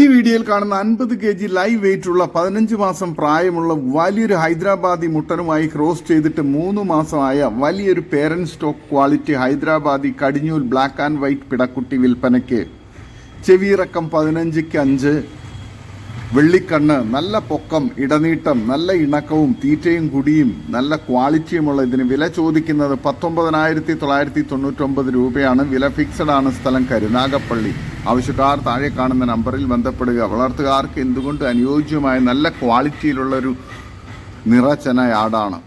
ഈ വീഡിയോയിൽ കാണുന്ന അൻപത് കെ ജി ലൈവ് വെയിറ്റ് ഉള്ള പതിനഞ്ച് മാസം പ്രായമുള്ള വലിയൊരു ഹൈദരാബാദി മുട്ടനുമായി ക്രോസ് ചെയ്തിട്ട് മൂന്ന് മാസമായ വലിയൊരു പേരൻ സ്റ്റോക്ക് ക്വാളിറ്റി ഹൈദരാബാദി കടിഞ്ഞൂൽ ബ്ലാക്ക് ആൻഡ് വൈറ്റ് പിടക്കുട്ടി വിൽപ്പനയ്ക്ക്. ചെവിയിറക്കം പതിനഞ്ചിക്ക് അഞ്ച്. വെള്ളിക്കണ്ണ് നല്ല പൊക്കം ഇടനീട്ടം നല്ല ഇണക്കവും തീറ്റയും കുടിയും നല്ല ക്വാളിറ്റിയുമുള്ള ഇതിന് വില ചോദിക്കുന്നത് പത്തൊമ്പതിനായിരത്തി തൊള്ളായിരത്തി തൊണ്ണൂറ്റൊമ്പത് രൂപയാണ്. വില ഫിക്സഡ് ആണ് സ്ഥലം കരുനാഗപ്പള്ളി. ആവശ്യക്കാർ താഴെ കാണുന്ന നമ്പറിൽ ബന്ധപ്പെടുക. വളർത്തുകാർക്ക് എന്തുകൊണ്ട് അനുയോജ്യമായ നല്ല ക്വാളിറ്റിയിലുള്ളൊരു നിറച്ചന ആടാണ്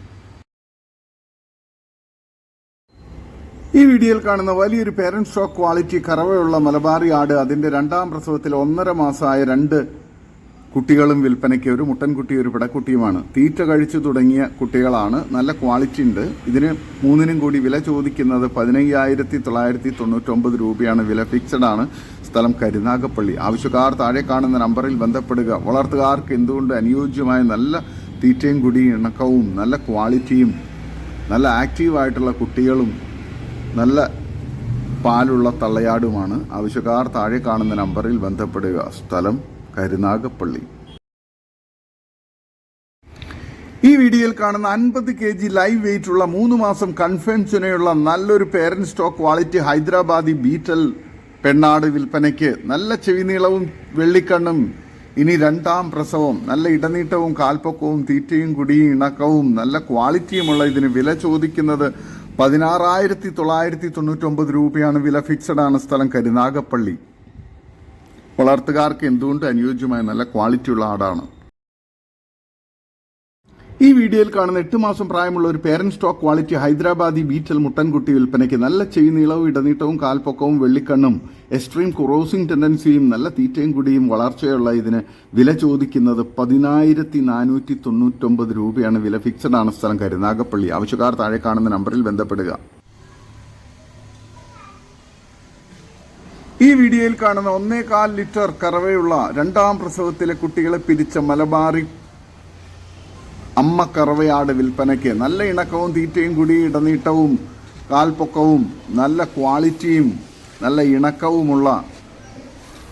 ഈ വീഡിയോയിൽ കാണുന്ന വലിയൊരു പേരന്റ് സ്റ്റോക്ക് ക്വാളിറ്റി കറവയുള്ള മലബാറി ആട് അതിന്റെ രണ്ടാം പ്രസവത്തിൽ ഒന്നര മാസമായ രണ്ട് കുട്ടികളും വിൽപ്പനയ്ക്ക് ഒരു മുട്ടൻകുട്ടി ഒരു പിടക്കുട്ടിയുമാണ്. തീറ്റ കഴിച്ചു തുടങ്ങിയ കുട്ടികളാണ്. നല്ല ക്വാളിറ്റി ഉണ്ട്. ഇതിന് മൂന്നിനും കൂടി വില ചോദിക്കുന്നത് പതിനയ്യായിരത്തി തൊള്ളായിരത്തി തൊണ്ണൂറ്റൊമ്പത് രൂപയാണ്. വില ഫിക്സഡ് ആണ്. സ്ഥലം കരുനാഗപ്പള്ളി. ആവശ്യക്കാർ താഴെ കാണുന്ന നമ്പറിൽ ബന്ധപ്പെടുക. വളർത്തുകാർക്ക് എന്തുകൊണ്ട് അനുയോജ്യമായ നല്ല തീറ്റയും കൂടി ഇണക്കവും നല്ല ക്വാളിറ്റിയും നല്ല ആക്റ്റീവായിട്ടുള്ള കുട്ടികളും നല്ല പാലുള്ള തള്ളയാടുമാണ്. ആവശ്യക്കാർ താഴെ കാണുന്ന നമ്പറിൽ ബന്ധപ്പെടുക. സ്ഥലം കരുനാഗപ്പള്ളി ഈ വീഡിയോയിൽ കാണുന്ന അൻപത് കെ ജി ലൈവ് വെയിറ്റ് ഉള്ള മൂന്ന് മാസം കൺഫേം ചുനയുള്ള നല്ലൊരു parent stock quality Hyderabadi Beetal പെണ്ണാട് വിൽപ്പനയ്ക്ക്. നല്ല ചെവിനീളവും വെള്ളിക്കണ്ണും ഇനി രണ്ടാം പ്രസവം. നല്ല ഇടനീട്ടവും കാൽപ്പൊക്കവും തീറ്റയും കുടിയും ഇണക്കവും നല്ല ക്വാളിറ്റിയുമുള്ള ഇതിന് വില ചോദിക്കുന്നത് പതിനാറായിരത്തി തൊള്ളായിരത്തി തൊണ്ണൂറ്റൊമ്പത് രൂപയാണ്. വില ഫിക്സഡ് ആണ് സ്ഥലം കരുനാഗപ്പള്ളി. വളർത്തുകാർക്ക് എന്തുകൊണ്ട് അനുയോജ്യമായ നല്ല ക്വാളിറ്റിയുള്ള ആടാണ്? ഈ വീഡിയോയിൽ കാണുന്ന എട്ട് മാസം പ്രായമുള്ള ഒരു parent stock quality Hyderabadi Beetal മുട്ടൻകുട്ടി വിൽപ്പനയ്ക്ക് നല്ല ചെവി നീളവും ഇടനീട്ടവും കാൽപ്പൊക്കവും വെള്ളിക്കണ്ണും എക്സ്ട്രീം ക്രോസിംഗ് ടെൻഡൻസിയും നല്ല തീറ്റയും കുടിയും വളർച്ചയുള്ള ഇതിന് വില ചോദിക്കുന്നത് പതിനായിരത്തി നാനൂറ്റി തൊണ്ണൂറ്റൊമ്പത് രൂപയാണ്. വില ഫിക്സഡ് ആണ് സ്ഥലം കരുനാഗപ്പള്ളി. ആവശ്യക്കാർ താഴെ കാണുന്ന നമ്പറിൽ ബന്ധപ്പെടുക. ഈ വീഡിയോയിൽ കാണുന്ന ഒന്നേകാൽ ലിറ്റർ കറവയുള്ള രണ്ടാം പ്രസവത്തിലെ കുട്ടികളെ പിരിച്ച മലബാറി അമ്മ കറവയാട് വിൽപ്പനയ്ക്ക് നല്ല ഇണക്കവും തീറ്റയും കൂടി ഇടനീട്ടവും കാൽപ്പൊക്കവും നല്ല ക്വാളിറ്റിയും നല്ല ഇണക്കവുമുള്ള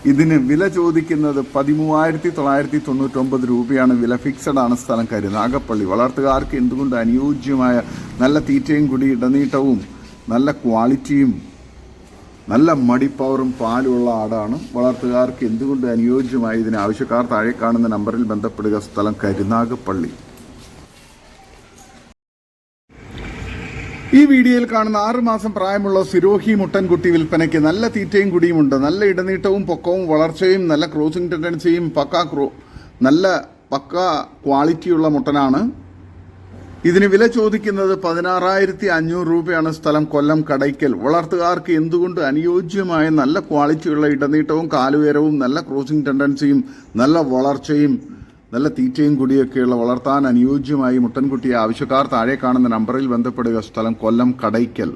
ഇതിന് വില ചോദിക്കുന്നത് പതിമൂവായിരത്തി തൊള്ളായിരത്തി തൊണ്ണൂറ്റൊമ്പത് രൂപയാണ്. വില ഫിക്സഡ് ആണ് സ്ഥലം കരുനാഗപ്പള്ളി വളർത്തുകാർക്ക് എന്തുകൊണ്ട് അനുയോജ്യമായ നല്ല തീറ്റയും കൂടി ഇടനീട്ടവും നല്ല ക്വാളിറ്റിയും നല്ല മടിപ്പവറും പാലുമുള്ള ആടാണ്. വളർത്തുകാർക്ക് എന്തുകൊണ്ട് അനുയോജ്യമായി ഇതിന് ആവശ്യക്കാർ താഴെ കാണുന്ന നമ്പറിൽ ബന്ധപ്പെടുക. സ്ഥലം കരുനാഗപ്പള്ളി. ഈ വീഡിയോയിൽ കാണുന്ന ആറ് മാസം പ്രായമുള്ള സിരോഹി മുട്ടൻകുട്ടി വിൽപ്പനയ്ക്ക് നല്ല തീറ്റയും കുടിയുമുണ്ട്. നല്ല ഇടനീട്ടവും പൊക്കവും വളർച്ചയും നല്ല ക്രോസിംഗ് ടെൻഡൻസിയും പക്ക ക്രോ നല്ല പക്ക ക്വാളിറ്റിയുള്ള മുട്ടനാണ്. ഇതിന് വില ചോദിക്കുന്നത് പതിനാറായിരത്തി അഞ്ഞൂറ് രൂപയാണ് സ്ഥലം കൊല്ലം കടയ്ക്കൽ. വളർത്തുകാർക്ക് എന്തുകൊണ്ട് അനുയോജ്യമായ നല്ല ക്വാളിറ്റിയുള്ള ഇടനീട്ടവും കാലുയരവും നല്ല ക്രോസിംഗ് ടെൻഡൻസിയും നല്ല വളർച്ചയും നല്ല തീറ്റയും കുടിയൊക്കെയുള്ള വളർത്താൻ അനുയോജ്യമായി മുട്ടൻകുട്ടിയെ ആവശ്യക്കാർ താഴെ കാണുന്ന നമ്പറിൽ ബന്ധപ്പെടുക. സ്ഥലം കൊല്ലം കടയ്ക്കൽ.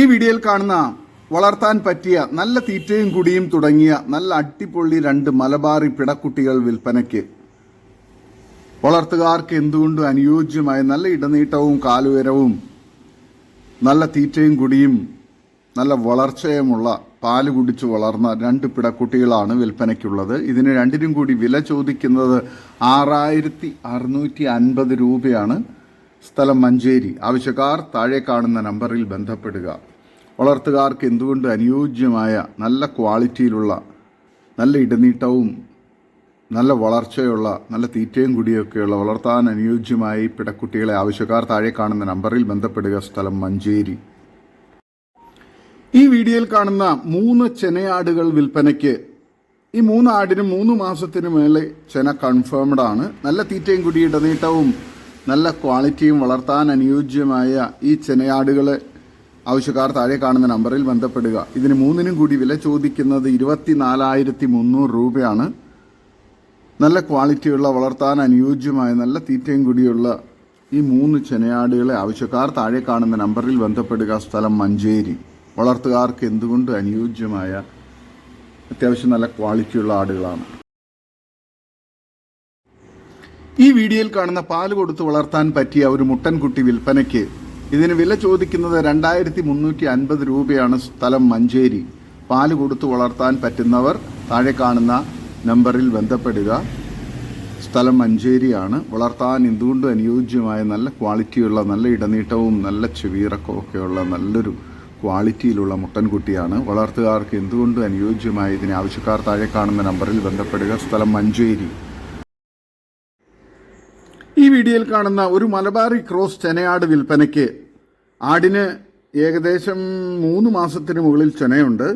ഈ വീഡിയോയിൽ കാണുന്ന വളർത്താൻ പറ്റിയ നല്ല തീറ്റയും കുടിയും തുടങ്ങിയ നല്ല അട്ടിപ്പൊള്ളി രണ്ട് മലബാറി പിടക്കുട്ടികൾ വിൽപ്പനയ്ക്ക്. വളർത്തുകാർക്ക് എന്തുകൊണ്ട് അനുയോജ്യമായ നല്ല ഇടനീട്ടവും കാലുയരവും നല്ല തീറ്റയും കുടിയും നല്ല വളർച്ചയുമുള്ള പാൽ കുടിച്ച് വളർന്ന രണ്ട് പിടക്കുട്ടികളാണ് വിൽപ്പനയ്ക്കുള്ളത്. ഇതിന് രണ്ടിനും കൂടി വില ചോദിക്കുന്നത് ആറായിരത്തി അറുന്നൂറ്റി അൻപത് രൂപയാണ്. സ്ഥലം മഞ്ചേരി. ആവശ്യക്കാർ താഴെ കാണുന്ന നമ്പറിൽ ബന്ധപ്പെടുക. വളർത്തുകാർക്ക് എന്തുകൊണ്ട് അനുയോജ്യമായ നല്ല ക്വാളിറ്റിയിലുള്ള നല്ല ഇടനീട്ടവും നല്ല വളർച്ചയുള്ള നല്ല തീറ്റയും കുടിയൊക്കെയുള്ള വളർത്താൻ അനുയോജ്യമായി പിടക്കുട്ടികളെ ആവശ്യക്കാർ താഴെ കാണുന്ന നമ്പറിൽ ബന്ധപ്പെടുക സ്ഥലം മഞ്ചേരി. ഈ വീഡിയോയിൽ കാണുന്ന മൂന്ന് ചെനയാടുകൾ വിൽപ്പനയ്ക്ക് ഈ മൂന്ന് ആടിനും മൂന്ന് മാസത്തിന് മേലെ ചെന കൺഫേംഡ് ആണ്. നല്ല തീറ്റയും കുടി ഇടനീട്ടവും നല്ല ക്വാളിറ്റിയും വളർത്താൻ അനുയോജ്യമായ ഈ ചെനയാടുകളെ ആവശ്യക്കാർ താഴെ കാണുന്ന നമ്പറിൽ ബന്ധപ്പെടുക. ഇതിന് മൂന്നിനും കൂടി വില ചോദിക്കുന്നത് ഇരുപത്തി നാലായിരത്തി മുന്നൂറ് രൂപയാണ്. നല്ല ക്വാളിറ്റിയുള്ള വളർത്താൻ അനുയോജ്യമായ നല്ല തീറ്റയും കൂടിയുള്ള ഈ മൂന്ന് ചെനയാടുകളെ ആവശ്യക്കാർ താഴെ കാണുന്ന നമ്പറിൽ ബന്ധപ്പെടുക. സ്ഥലം മഞ്ചേരി. വളർത്തുകാർക്ക് എന്തുകൊണ്ട് അനുയോജ്യമായ അത്യാവശ്യം നല്ല ക്വാളിറ്റിയുള്ള ആടുകളാണ്. ഈ വീഡിയോയിൽ കാണുന്ന പാൽ കൊടുത്ത് വളർത്താൻ പറ്റിയ ഒരു മുട്ടൻകുട്ടി വിൽപ്പനയ്ക്ക് ഇതിന് വില ചോദിക്കുന്നത് രണ്ടായിരത്തി മുന്നൂറ്റി അൻപത് രൂപയാണ് സ്ഥലം മഞ്ചേരി. പാൽ കൊടുത്ത് വളർത്താൻ പറ്റുന്നവർ താഴെ കാണുന്ന നമ്പറിൽ ബന്ധപ്പെടുക. സ്ഥലം മഞ്ചേരിയാണ്. വളർത്താൻ എന്തുകൊണ്ടും അനുയോജ്യമായ നല്ല ക്വാളിറ്റിയുള്ള നല്ല ഇടനീട്ടവും നല്ല ചെവിയിറക്കവും ഒക്കെയുള്ള നല്ലൊരു ക്വാളിറ്റിയിലുള്ള മുട്ടൻകുട്ടിയാണ്. വളർത്തുകാർക്ക് എന്തുകൊണ്ടും അനുയോജ്യമായ ഇതിന് ആവശ്യക്കാർ താഴെ കാണുന്ന നമ്പറിൽ ബന്ധപ്പെടുക. സ്ഥലം മഞ്ചേരി. ഈ വീഡിയോയിൽ കാണുന്ന ഒരു മലബാറി ക്രോസ് ചെനയാട് വിൽപ്പനയ്ക്ക് ആടിന് ഏകദേശം മൂന്ന് മാസത്തിന് മുകളിൽ ചെനയുണ്ട്.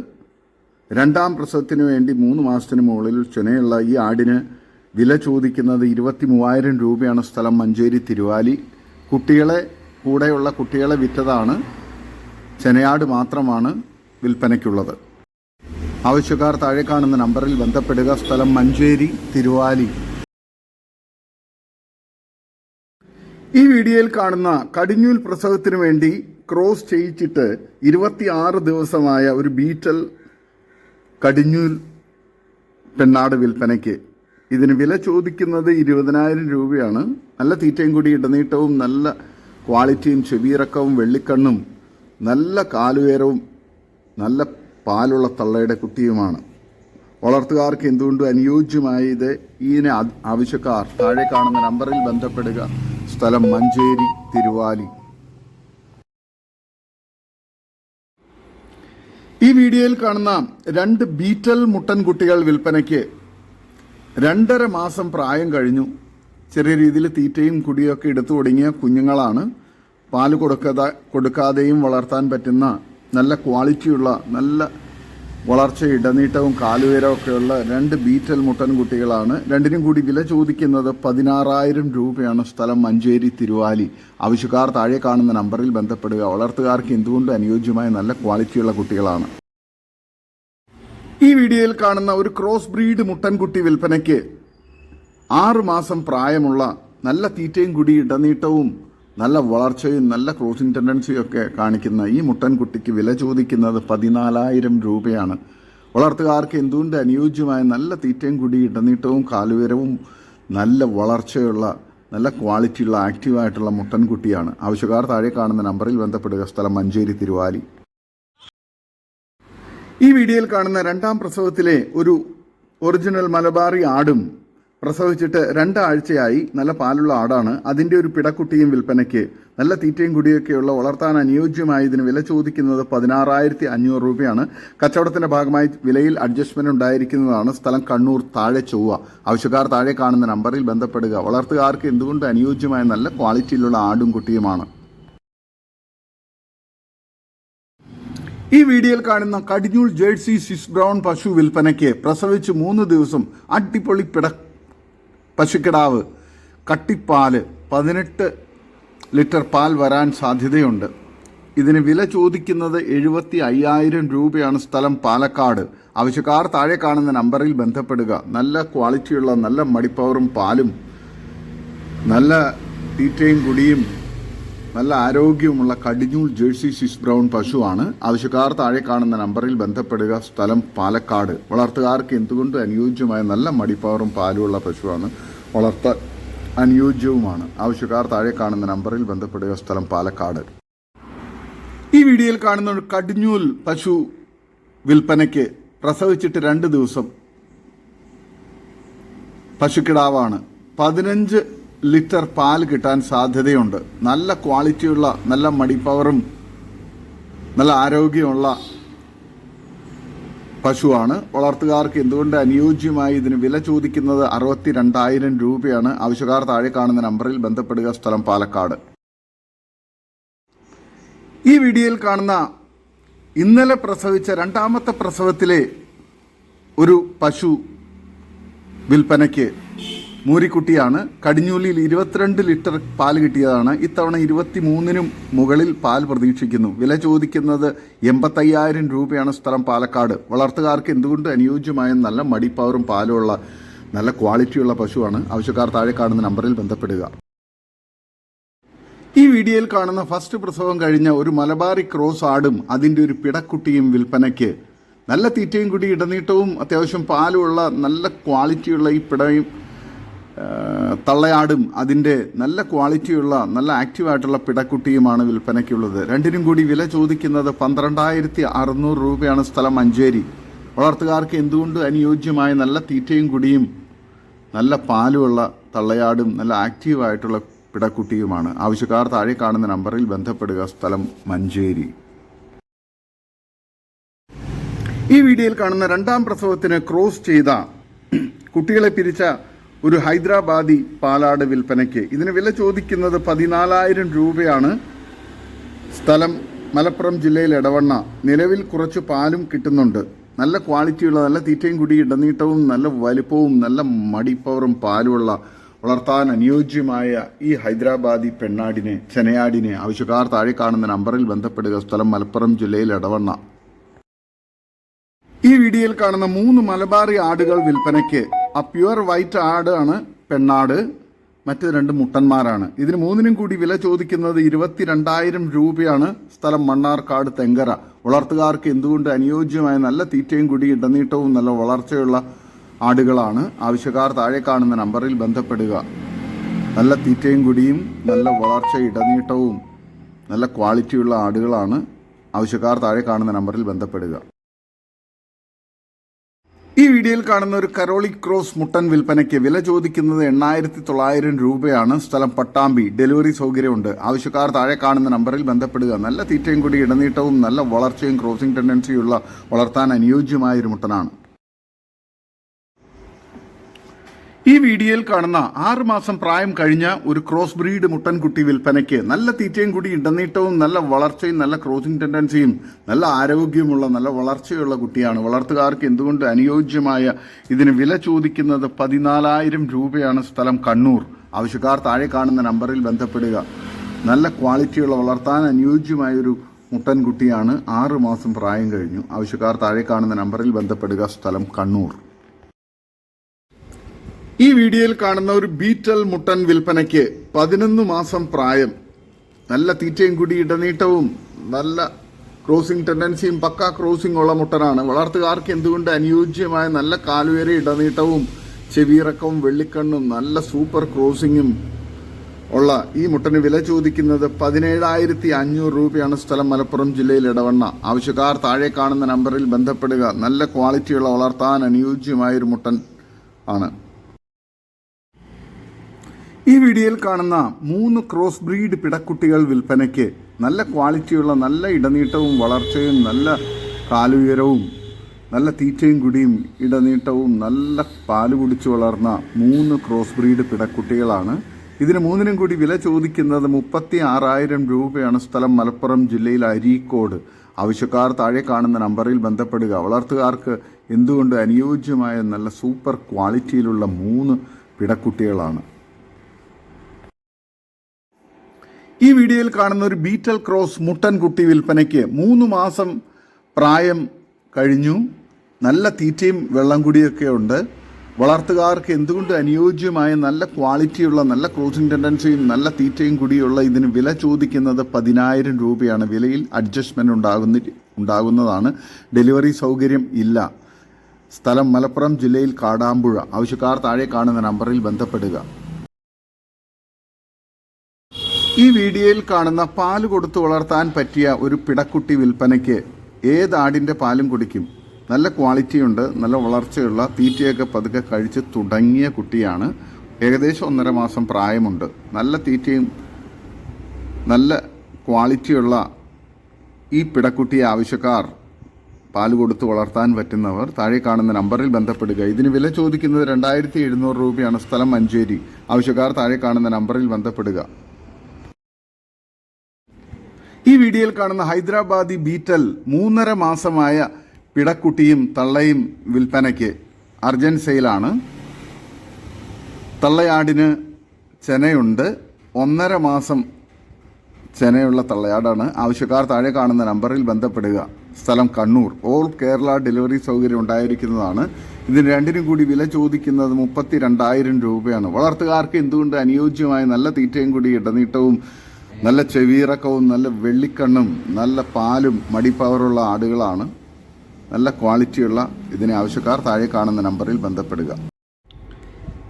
രണ്ടാം പ്രസവത്തിന് വേണ്ടി മൂന്ന് മാസത്തിന് മുകളിൽ ചെനയുള്ള ഈ ആടിന് വില ചോദിക്കുന്നത് ഇരുപത്തി മൂവായിരം രൂപയാണ് സ്ഥലം മഞ്ചേരി തിരുവാലി. കുട്ടികളെ കൂടെയുള്ള കുട്ടികളെ വിറ്റതാണ് ചെനയാട് മാത്രമാണ് വിൽപ്പനയ്ക്കുള്ളത്. ആവശ്യക്കാർ താഴെ കാണുന്ന നമ്പറിൽ ബന്ധപ്പെടുക. സ്ഥലം മഞ്ചേരി തിരുവാലി. ഈ വീഡിയോയിൽ കാണുന്ന കടിഞ്ഞൂൽ പ്രസവത്തിന് വേണ്ടി ക്രോസ് ചെയ്യിച്ചിട്ട് ഇരുപത്തിയാറ് ദിവസമായ ഒരു ബീറ്റൽ കടിഞ്ഞൂൽ പെണ്ണാട് വിൽപ്പനയ്ക്ക്. ഇതിന് വില ചോദിക്കുന്നത് ഇരുപതിനായിരം രൂപയാണ്. നല്ല തീറ്റയും കൂടി ഇടനീട്ടവും നല്ല ക്വാളിറ്റിയും ചെവിയിറക്കവും വെള്ളിക്കണ്ണും നല്ല കാലുയരവും നല്ല പാലുള്ള തള്ളയുടെ കുട്ടിയുമാണ്. വളർത്തുകാർക്ക് എന്തുകൊണ്ടും അനുയോജ്യമായ ഇത്? ഇതിന് ആവശ്യക്കാർ. താഴെ കാണുന്ന നമ്പറിൽ ബന്ധപ്പെടുക. സ്ഥലം മഞ്ചേരി തിരുവാലി. ഈ വീഡിയോയിൽ കാണുന്ന രണ്ട് ബീറ്റൽ മുട്ടൻകുട്ടികൾ വിൽപ്പനയ്ക്ക് രണ്ടര മാസം പ്രായം കഴിഞ്ഞു. ചെറിയ രീതിയിൽ തീറ്റയും കുടിയൊക്കെ എടുത്തു തുടങ്ങിയ കുഞ്ഞുങ്ങളാണ്. പാൽ കൊടുക്കാതെ കൊടുക്കാതെയും വളർത്താൻ പറ്റുന്ന നല്ല ക്വാളിറ്റിയുള്ള നല്ല വളർച്ച ഇടനീട്ടവും കാലുയരവും ഒക്കെയുള്ള രണ്ട് ബീറ്റൽ മുട്ടൻ കുട്ടികളാണ്. രണ്ടിനും കൂടി വില ചോദിക്കുന്നത് പതിനാറായിരം രൂപയാണ് സ്ഥലം മഞ്ചേരി തിരുവാലി. ആവശ്യക്കാർ താഴെ കാണുന്ന നമ്പറിൽ ബന്ധപ്പെടുക. വളർത്തുകാർക്ക് എന്തുകൊണ്ടും അനുയോജ്യമായ നല്ല ക്വാളിറ്റിയുള്ള കുട്ടികളാണ്. ഈ വീഡിയോയിൽ കാണുന്ന ഒരു ക്രോസ് ബ്രീഡ് മുട്ടൻകുട്ടി വിൽപ്പനയ്ക്ക് ആറ് മാസം പ്രായമുള്ള നല്ല തീറ്റയും കൂടി ഇടനീട്ടവും നല്ല വളർച്ചയും നല്ല ക്രോസിംഗ് ടെൻഡൻസിയും ഒക്കെ കാണിക്കുന്ന ഈ മുട്ടൻകുട്ടിക്ക് വില ചോദിക്കുന്നത് പതിനാലായിരം രൂപയാണ്. വളർത്തുകാർക്ക് എന്തുകൊണ്ട് അനുയോജ്യമായ നല്ല തീറ്റയും കുടി ഇടനീട്ടവും കാലുവരവും നല്ല വളർച്ചയുള്ള നല്ല ക്വാളിറ്റിയുള്ള ആക്റ്റീവായിട്ടുള്ള മുട്ടൻകുട്ടിയാണ്. ആവശ്യക്കാർ താഴെ കാണുന്ന നമ്പറിൽ ബന്ധപ്പെടുക. സ്ഥലം മഞ്ചേരി തിരുവാലി. ഈ വീഡിയോയിൽ കാണുന്ന രണ്ടാം പ്രസവത്തിലെ ഒരു ഒറിജിനൽ മലബാറി ആടും പ്രസവിച്ചിട്ട് രണ്ടാഴ്ചയായി നല്ല പാലുള്ള ആടാണ്. അതിന്റെ ഒരു പിടക്കുട്ടിയും വിൽപ്പനയ്ക്ക്. നല്ല തീറ്റയും കുടിയൊക്കെയുള്ള വളർത്താൻ അനുയോജ്യമായ ഇതിന് വില ചോദിക്കുന്നത് പതിനാറായിരത്തി അഞ്ഞൂറ് രൂപയാണ്. കച്ചവടത്തിന്റെ ഭാഗമായി വിലയിൽ അഡ്ജസ്റ്റ്മെന്റ് ഉണ്ടായിരിക്കുന്നതാണ് സ്ഥലം കണ്ണൂർ താഴെ ചൊവ്വ. ആവശ്യക്കാർ താഴെ കാണുന്ന നമ്പറിൽ ബന്ധപ്പെടുക. വളർത്തുകാർക്ക് എന്തുകൊണ്ട് അനുയോജ്യമായ നല്ല ക്വാളിറ്റിയിലുള്ള ആടും കുട്ടിയുമാണ്. ഈ വീഡിയോയിൽ കാണുന്ന കടിഞ്ഞൂൾ ജേഴ്സി സിസ് ബ്രൗൺ പശു വിൽപ്പനയ്ക്ക് പ്രസവിച്ച് മൂന്ന് ദിവസം അടിപൊളി പിട പശുക്കിടാവ് കട്ടിപ്പാൽ പതിനെട്ട് ലിറ്റർ പാൽ വരാൻ സാധ്യതയുണ്ട്. ഇതിന് വില ചോദിക്കുന്നത് എഴുപത്തി അയ്യായിരം രൂപയാണ് സ്ഥലം പാലക്കാട്. ആവശ്യക്കാർ താഴെ കാണുന്ന നമ്പറിൽ ബന്ധപ്പെടുക. നല്ല ക്വാളിറ്റിയുള്ള നല്ല മടിപ്പവറും പാലും നല്ല തീറ്റയും കുടിയും നല്ല ആരോഗ്യമുള്ള കടിഞ്ഞൂൽ ജേഴ്സി സിസ് ബ്രൗൺ പശുവാണ്. ആവശ്യക്കാർ താഴെ കാണുന്ന നമ്പറിൽ ബന്ധപ്പെടുക. സ്ഥലം പാലക്കാട്. വളർത്തുകാർക്ക് എന്തുകൊണ്ട് അനുയോജ്യമായ നല്ല മടിപ്പവറും പാലുമുള്ള പശുവാണ്? വളർത്താൻ അനുയോജ്യവുമാണ്. ആവശ്യക്കാർ താഴെ കാണുന്ന നമ്പറിൽ ബന്ധപ്പെടുക. സ്ഥലം പാലക്കാട്. ഈ വീഡിയോയിൽ കാണുന്ന കടിഞ്ഞൂൽ പശു വിൽപ്പനയ്ക്ക് പ്രസവിച്ചിട്ട് രണ്ട് ദിവസം പശുക്കിടാവാണ്. പതിനഞ്ച് ലിറ്റർ പാൽ കിട്ടാൻ സാധ്യതയുണ്ട്. നല്ല ക്വാളിറ്റിയുള്ള നല്ല മടിപ്പവറും നല്ല ആരോഗ്യമുള്ള പശുവാണ്. വളർത്തുകാർക്ക് എന്തുകൊണ്ട് അനുയോജ്യമായി ഇതിന് വില ചോദിക്കുന്നത് അറുപത്തി രണ്ടായിരം രൂപയാണ്? ആവശ്യക്കാർ താഴെ കാണുന്ന നമ്പറിൽ ബന്ധപ്പെടുക. സ്ഥലം പാലക്കാട്. ഈ വീഡിയോയിൽ കാണുന്ന ഇന്നലെ പ്രസവിച്ച രണ്ടാമത്തെ പ്രസവത്തിലെ ഒരു പശു വിൽപ്പനയ്ക്ക് മൂരിക്കുട്ടിയാണ്. കടിഞ്ഞൂലിയിൽ ഇരുപത്തിരണ്ട് ലിറ്റർ പാൽ കിട്ടിയതാണ്. ഇത്തവണ ഇരുപത്തി മൂന്നിനും മുകളിൽ പാൽ പ്രതീക്ഷിക്കുന്നു. വില ചോദിക്കുന്നത് എൺപത്തയ്യായിരം രൂപയാണ് സ്ഥലം പാലക്കാട്. വളർത്തുകാർക്ക് എന്തുകൊണ്ട് അനുയോജ്യമായ നല്ല മടിപ്പവറും പാലുമുള്ള നല്ല ക്വാളിറ്റിയുള്ള പശുവാണ്? ആവശ്യക്കാർ താഴെ കാണുന്ന നമ്പറിൽ ബന്ധപ്പെടുക. ഈ വീഡിയോയിൽ കാണുന്ന ഫസ്റ്റ് പ്രസവം കഴിഞ്ഞ ഒരു മലബാറി ക്രോസ് ആടും അതിന്റെ ഒരു പിടക്കുട്ടിയും വിൽപ്പനയ്ക്ക്. നല്ല തീറ്റയും കൂടി ഇടനീട്ടവും അത്യാവശ്യം പാലുമുള്ള നല്ല ക്വാളിറ്റിയുള്ള ഈ പിടയും തള്ളയാടും അതിന്റെ നല്ല ക്വാളിറ്റിയുള്ള നല്ല ആക്റ്റീവായിട്ടുള്ള പിടക്കുട്ടിയുമാണ് വിൽപ്പനയ്ക്കുള്ളത്. രണ്ടിനും കൂടി വില ചോദിക്കുന്നത് പന്ത്രണ്ടായിരത്തി അറുന്നൂറ് രൂപയാണ് സ്ഥലം മഞ്ചേരി. വളർത്തുകാർക്ക് എന്തുകൊണ്ട് അനുയോജ്യമായ നല്ല തീറ്റയും കുടിയും നല്ല പാലുമുള്ള തള്ളയാടും നല്ല ആക്റ്റീവായിട്ടുള്ള പിടക്കുട്ടിയുമാണ്. ആവശ്യക്കാർ താഴെ കാണുന്ന നമ്പറിൽ ബന്ധപ്പെടുക. സ്ഥലം മഞ്ചേരി. ഈ വീഡിയോയിൽ കാണുന്ന രണ്ടാം പ്രസവത്തിന് ക്രോസ് ചെയ്ത കുട്ടികളെ പിരിച്ച ഒരു ഹൈദരാബാദി പാലാട് വിൽപ്പനയ്ക്ക്. ഇതിന് വില ചോദിക്കുന്നത് പതിനാലായിരം രൂപയാണ്. സ്ഥലം മലപ്പുറം ജില്ലയിൽ ഇടവണ്ണ നിലവിൽ കുറച്ച് പാലും കിട്ടുന്നുണ്ട്. നല്ല ക്വാളിറ്റിയുള്ള നല്ല തീറ്റയും കൂടി ഇടനീട്ടവും നല്ല വലിപ്പവും നല്ല മടിപ്പവറും പാലുമുള്ള വളർത്താൻ അനുയോജ്യമായ ഈ ഹൈദരാബാദി പെണ്ണാടിനെ ചെനയാടിനെ ആവശ്യക്കാർ താഴെ കാണുന്ന നമ്പറിൽ ബന്ധപ്പെടുക. സ്ഥലം മലപ്പുറം ജില്ലയിൽ ഇടവണ്ണ ഈ വീഡിയോയിൽ കാണുന്ന മൂന്ന് മലബാറി ആടുകൾ വിൽപ്പനയ്ക്ക് ആ പ്യുവർ വൈറ്റ് ആട് ആണ് പെണ്ണാട്. മറ്റ് രണ്ട് മുട്ടന്മാരാണ്. ഇതിന് മൂന്നിനും കൂടി വില ചോദിക്കുന്നത് ഇരുപത്തിരണ്ടായിരം രൂപയാണ്. സ്ഥലം മണ്ണാർക്കാട് തെങ്കര. വളർത്തുകാർക്ക് എന്തുകൊണ്ട് അനുയോജ്യമായ നല്ല തീറ്റയും കൂടി ഇടനീട്ടവും നല്ല വളർച്ചയുള്ള ആടുകളാണ്? ആവശ്യക്കാർ താഴെ കാണുന്ന നമ്പറിൽ ബന്ധപ്പെടുക. നല്ല തീറ്റയും കൂടിയും നല്ല വളർച്ച ഇടനീട്ടവും നല്ല ക്വാളിറ്റിയുള്ള ആടുകളാണ്. ആവശ്യക്കാർ താഴെ കാണുന്ന നമ്പറിൽ ബന്ധപ്പെടുക. ഈ വീഡിയോയിൽ കാണുന്ന ഒരു കരോളി ക്രോസ് മുട്ടൻ വിൽപ്പനയ്ക്ക് വില ചോദിക്കുന്നത് എണ്ണായിരത്തി തൊള്ളായിരം രൂപയാണ്. സ്ഥലം പട്ടാമ്പി. ഡെലിവറി സൗകര്യമുണ്ട്. ആവശ്യക്കാർ താഴെ കാണുന്ന നമ്പറിൽ ബന്ധപ്പെടുക. നല്ല തീറ്റയും കൂടി ഇടനീട്ടവും നല്ല വളർച്ചയും ക്രോസിംഗ് ടെൻഡൻസിയുള്ള വളർത്താൻ അനുയോജ്യമായ ഒരു മുട്ടനാണ്. ഈ വീഡിയോയിൽ കാണുന്ന ആറ് മാസം പ്രായം കഴിഞ്ഞ ഒരു ക്രോസ് ബ്രീഡ് മുട്ടൻകുട്ടി വിൽപ്പനയ്ക്ക് നല്ല തീറ്റയും കൂടി ഇടനീട്ടവും നല്ല വളർച്ചയും നല്ല ക്രോസിംഗ് ടെൻഡൻസിയും നല്ല ആരോഗ്യമുള്ള നല്ല വളർച്ചയുള്ള കുട്ടിയാണ്. വളർത്തുകാർക്ക് എന്തുകൊണ്ട് അനുയോജ്യമായ ഇതിന് വില ചോദിക്കുന്നത് പതിനാലായിരം രൂപയാണ് സ്ഥലം കണ്ണൂർ. ആവശ്യക്കാർ താഴെ കാണുന്ന നമ്പറിൽ ബന്ധപ്പെടുക. നല്ല ക്വാളിറ്റിയുള്ള വളർത്താൻ അനുയോജ്യമായൊരു മുട്ടൻകുട്ടിയാണ് ആറ് മാസം പ്രായം കഴിഞ്ഞു. ആവശ്യക്കാർ താഴെ കാണുന്ന നമ്പറിൽ ബന്ധപ്പെടുക. സ്ഥലം കണ്ണൂർ. ഈ വീഡിയോയിൽ കാണുന്ന ഒരു ബീറ്റൽ മുട്ടൻ വിൽപ്പനയ്ക്ക് പതിനൊന്ന് മാസം പ്രായം. നല്ല തീറ്റയും കൂടി ഇടനീട്ടവും നല്ല ക്രോസിംഗ് ടെൻഡൻസിയും പക്ക ക്രോസിംഗ് ഉള്ള മുട്ടനാണ്. വളർത്തുകാർക്ക് എന്തുകൊണ്ട് അനുയോജ്യമായ നല്ല കാലുവരെ ഇടനീട്ടവും ചെവിയിറക്കവും വെള്ളിക്കണ്ണും നല്ല സൂപ്പർ ക്രോസിങ്ങും ഉള്ള ഈ മുട്ടന് വില ചോദിക്കുന്നത് പതിനേഴായിരത്തി അഞ്ഞൂറ് രൂപയാണ് സ്ഥലം മലപ്പുറം ജില്ലയിൽ ഇടവണ്ണ. ആവശ്യക്കാർ താഴെ കാണുന്ന നമ്പറിൽ ബന്ധപ്പെടുക. നല്ല ക്വാളിറ്റിയുള്ള വളർത്താൻ അനുയോജ്യമായൊരു മുട്ടൻ ആണ്. ഈ വീഡിയോയിൽ കാണുന്ന മൂന്ന് ക്രോസ് ബ്രീഡ് പിടക്കുട്ടികൾ വിൽപ്പനയ്ക്ക് നല്ല ക്വാളിറ്റിയുള്ള നല്ല ഇടനീട്ടവും വളർച്ചയും നല്ല കാലുയരവും നല്ല തീറ്റയും കുടിയും ഇടനീട്ടവും നല്ല പാൽ കുടിച്ച് വളർന്ന മൂന്ന് ക്രോസ് ബ്രീഡ് പിടക്കുട്ടികളാണ്. ഇതിന് മൂന്നിനും കൂടി വില ചോദിക്കുന്നത് മുപ്പത്തി ആറായിരം രൂപയാണ്. സ്ഥലം മലപ്പുറം ജില്ലയിൽ അരീക്കോട്. ആവശ്യക്കാർ താഴെ കാണുന്ന നമ്പറിൽ ബന്ധപ്പെടുക. വളർത്തുകാർക്ക് എന്തുകൊണ്ട് അനുയോജ്യമായ നല്ല സൂപ്പർ ക്വാളിറ്റിയിലുള്ള മൂന്ന് പിടക്കുട്ടികളാണ്. ഈ വീഡിയോയിൽ കാണുന്ന ഒരു ബീറ്റൽ ക്രോസ് മുട്ടൻ കുട്ടി വിൽപ്പനയ്ക്ക് മൂന്ന് മാസം പ്രായം കഴിഞ്ഞു. നല്ല തീറ്റയും വെള്ളം കുടിയൊക്കെ ഉണ്ട്. വളർത്തുകാർക്ക് എന്തുകൊണ്ട് അനുയോജ്യമായ നല്ല ക്വാളിറ്റിയുള്ള നല്ല ക്രോസിംഗ് ടെൻഡൻസിയും നല്ല തീറ്റയും കൂടിയുള്ള ഇതിന് വില ചോദിക്കുന്നത് പതിനായിരം രൂപയാണ്. വിലയിൽ അഡ്ജസ്റ്റ്മെന്റ് ഉണ്ടാകുന്ന ഉണ്ടാകുന്നതാണ്. ഡെലിവറി സൗകര്യം ഇല്ല. സ്ഥലം മലപ്പുറം ജില്ലയിൽ കാടാമ്പുഴ. ആവശ്യക്കാർ താഴെ കാണുന്ന നമ്പറിൽ ബന്ധപ്പെടുക. ഈ വീഡിയോയിൽ കാണുന്ന പാൽ കൊടുത്ത് വളർത്താൻ പറ്റിയ ഒരു പിടക്കുട്ടി വിൽപ്പനയ്ക്ക് ഏത് ആടിന്റെ പാലും കുടിക്കും? നല്ല ക്വാളിറ്റിയുണ്ട് നല്ല വളർച്ചയുള്ള തീറ്റയൊക്കെ പതുക്കെ കഴിച്ച് തുടങ്ങിയ കുട്ടിയാണ്. ഏകദേശം ഒന്നര മാസം പ്രായമുണ്ട്. നല്ല തീറ്റയും നല്ല ക്വാളിറ്റിയുള്ള ഈ പിടക്കുട്ടിയെ ആവശ്യക്കാർ പാൽ കൊടുത്ത് വളർത്താൻ പറ്റുന്നവർ താഴെ കാണുന്ന നമ്പറിൽ ബന്ധപ്പെടുക. ഇതിന് വില ചോദിക്കുന്നത് രണ്ടായിരത്തി എഴുന്നൂറ് രൂപയാണ്. സ്ഥലം മഞ്ചേരി. ആവശ്യക്കാർ താഴെ കാണുന്ന നമ്പറിൽ ബന്ധപ്പെടുക. ഈ വീഡിയോയിൽ കാണുന്ന ഹൈദരാബാദി ബീറ്റൽ മൂന്നര മാസമായ പിടക്കുട്ടിയും തള്ളയും വിൽപ്പനയ്ക്ക് അർജൻസയിലാണ് തള്ളയാടിന് ചെനയുണ്ട്. ഒന്നര മാസം ചെനയുള്ള തള്ളയാടാണ്. ആവശ്യക്കാർ താഴെ കാണുന്ന നമ്പറിൽ ബന്ധപ്പെടുക. സ്ഥലം കണ്ണൂർ. ഓൾ കേരള ഡെലിവറി സൗകര്യം ഉണ്ടായിരിക്കുന്നതാണ്. ഇതിന് രണ്ടിനും കൂടി വില ചോദിക്കുന്നത് മുപ്പത്തി രണ്ടായിരം രൂപയാണ്. വളർത്തുകാർക്ക് എന്തുകൊണ്ട് അനുയോജ്യമായ നല്ല തീറ്റയും കൂടി ഇടനീട്ടവും നല്ല ചെവിയിറക്കവും നല്ല വെള്ളിക്കണ്ണും നല്ല പാലും മടി പവറുള്ള ആടുകളാണ്. നല്ല ക്വാളിറ്റിയുള്ള ഇതിന് ആവശ്യക്കാർ താഴെ കാണുന്ന നമ്പറിൽ ബന്ധപ്പെടുക.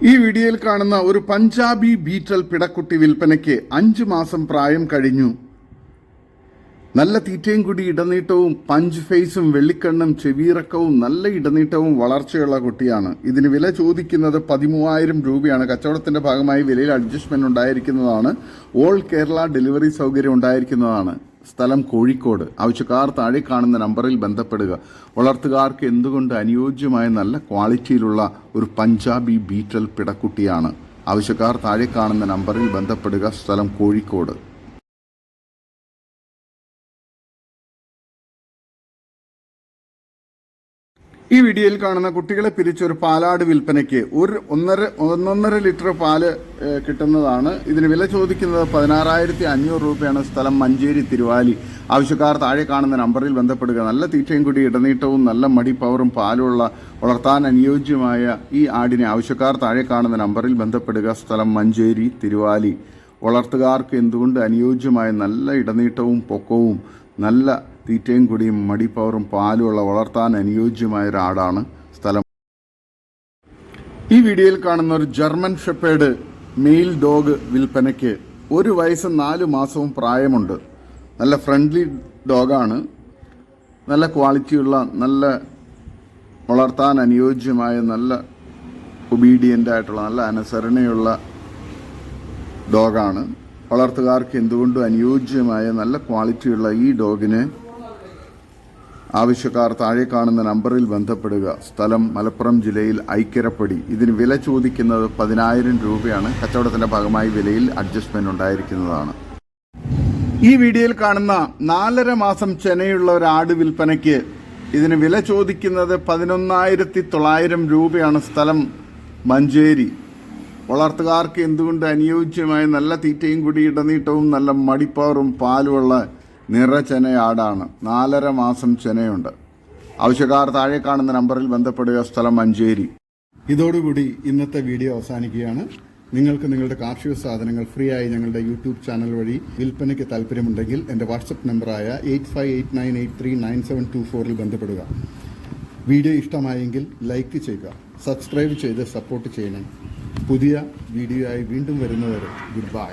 ഈ വീഡിയോയിൽ കാണുന്ന ഒരു പഞ്ചാബി ബീറ്റൽ പിടക്കുട്ടി വിൽപ്പനയ്ക്ക് അഞ്ച് മാസം പ്രായം കഴിഞ്ഞു. നല്ല തീറ്റയും കൂടി ഇടനീട്ടവും പഞ്ച് ഫേസും വെള്ളിക്കണ്ണും ചെവിയിറക്കവും നല്ല ഇടനീട്ടവും വളർച്ചയുള്ള കുട്ടിയാണ്. ഇതിന് വില ചോദിക്കുന്നത് പതിമൂവായിരം രൂപയാണ്. കച്ചവടത്തിന്റെ ഭാഗമായി വിലയിൽ അഡ്ജസ്റ്റ്മെന്റ് ഉണ്ടായിരിക്കുന്നതാണ്. ഓൾ കേരള ഡെലിവറി സൗകര്യം ഉണ്ടായിരിക്കുന്നതാണ്. സ്ഥലം കോഴിക്കോട്. ആവശ്യക്കാർ താഴെ കാണുന്ന നമ്പറിൽ ബന്ധപ്പെടുക. വളർത്തുകാർക്ക് എന്തുകൊണ്ട് അനുയോജ്യമായ നല്ല ക്വാളിറ്റിയിലുള്ള ഒരു പഞ്ചാബി ബീറ്റൽ പിടക്കുട്ടിയാണ്? ആവശ്യക്കാർ താഴെ കാണുന്ന നമ്പറിൽ ബന്ധപ്പെടുക. സ്ഥലം കോഴിക്കോട്. ഈ വീഡിയോയിൽ കാണുന്ന കുട്ടികളെ പിരിച്ച ഒരു പാലാട് വിൽപ്പനയ്ക്ക് ഒരു ഒന്നര ഒന്നൊന്നര ലിറ്റർ പാൽ കിട്ടുന്നതാണ്. ഇതിന് വില ചോദിക്കുന്നത് പതിനാറായിരത്തി അഞ്ഞൂറ് രൂപയാണ്. സ്ഥലം മഞ്ചേരി തിരുവാലി. ആവശ്യക്കാർ താഴെ കാണുന്ന നമ്പറിൽ ബന്ധപ്പെടുക. നല്ല തീറ്റയും കൂടി ഇടനീട്ടവും നല്ല മടി പവറും പാലുള്ള വളർത്താൻ അനുയോജ്യമായ ഈ ആടിനെ ആവശ്യക്കാർ താഴെ കാണുന്ന നമ്പറിൽ ബന്ധപ്പെടുക. സ്ഥലം മഞ്ചേരി തിരുവാലി. വളർത്തുകാർക്ക് എന്തുകൊണ്ട് അനുയോജ്യമായ നല്ല ഇടനീട്ടവും പൊക്കവും നല്ല തീറ്റയും കൂടിയും മടിപ്പവറും പാലുമുള്ള വളർത്താൻ അനുയോജ്യമായ ഒരാടാണ് സ്ഥലം. ഈ വീഡിയോയിൽ കാണുന്ന ഒരു ജർമ്മൻ ഷെപ്പേഡ് മെയിൽ ഡോഗ് വിൽപ്പനയ്ക്ക് ഒരു വയസ്സ് നാല് മാസവും പ്രായമുണ്ട്. നല്ല ഫ്രണ്ട്ലി ഡോഗാണ്. നല്ല ക്വാളിറ്റിയുള്ള നല്ല വളർത്താൻ അനുയോജ്യമായ നല്ല ഒബീഡിയന്റ് ആയിട്ടുള്ള നല്ല അനുസരണയുള്ള ഡോഗാണ്. വളർത്തുകാർക്ക് എന്തുകൊണ്ടും അനുയോജ്യമായ നല്ല ക്വാളിറ്റിയുള്ള ഈ ഡോഗിനെ ആവശ്യക്കാർ താഴെ കാണുന്ന നമ്പറിൽ ബന്ധപ്പെടുക. സ്ഥലം മലപ്പുറം ജില്ലയിൽ ഐക്കരപ്പടി ഇതിന് വില ചോദിക്കുന്നത് പതിനായിരം രൂപയാണ്. കച്ചവടത്തിന്റെ ഭാഗമായി വിലയിൽ അഡ്ജസ്റ്റ്മെന്റ് ഉണ്ടായിരിക്കുന്നതാണ്. ഈ വീഡിയോയിൽ കാണുന്ന നാലര മാസം ചെനയുള്ള ഒരു ആട് വിൽപ്പനയ്ക്ക് ഇതിന് വില ചോദിക്കുന്നത് പതിനൊന്നായിരത്തി തൊള്ളായിരം രൂപയാണ് സ്ഥലം മഞ്ചേരി. വളർത്തുകാർക്ക് എന്തുകൊണ്ട് അനുയോജ്യമായ നല്ല തീറ്റയും കൂടി ഇടനീട്ടവും നല്ല മടിപ്പാറും പാലുമുള്ള നിറചെനയാടാണ് നാലര മാസം ചെനയുണ്ട്. ആവശ്യക്കാർ താഴെ കാണുന്ന നമ്പറിൽ ബന്ധപ്പെടുക സ്ഥലം മഞ്ചേരി. ഇതോടുകൂടി ഇന്നത്തെ വീഡിയോ അവസാനിക്കുകയാണ്. നിങ്ങൾക്ക് നിങ്ങളുടെ കാർഷിക സാധനങ്ങൾ ഫ്രീ ആയി ഞങ്ങളുടെ യൂട്യൂബ് ചാനൽ വഴി വിൽപ്പനയ്ക്ക് താല്പര്യമുണ്ടെങ്കിൽ എന്റെ വാട്സപ്പ് നമ്പറായ eight five eight nine eight three nine seven two ഫോറിൽ ബന്ധപ്പെടുക. വീഡിയോ ഇഷ്ടമായെങ്കിൽ ലൈക്ക് ചെയ്യുക സബ്സ്ക്രൈബ് ചെയ്ത് സപ്പോർട്ട് ചെയ്യണം. പുതിയ വീഡിയോ ആയി വീണ്ടും വരുന്നവരെ ഗുഡ് ബൈ.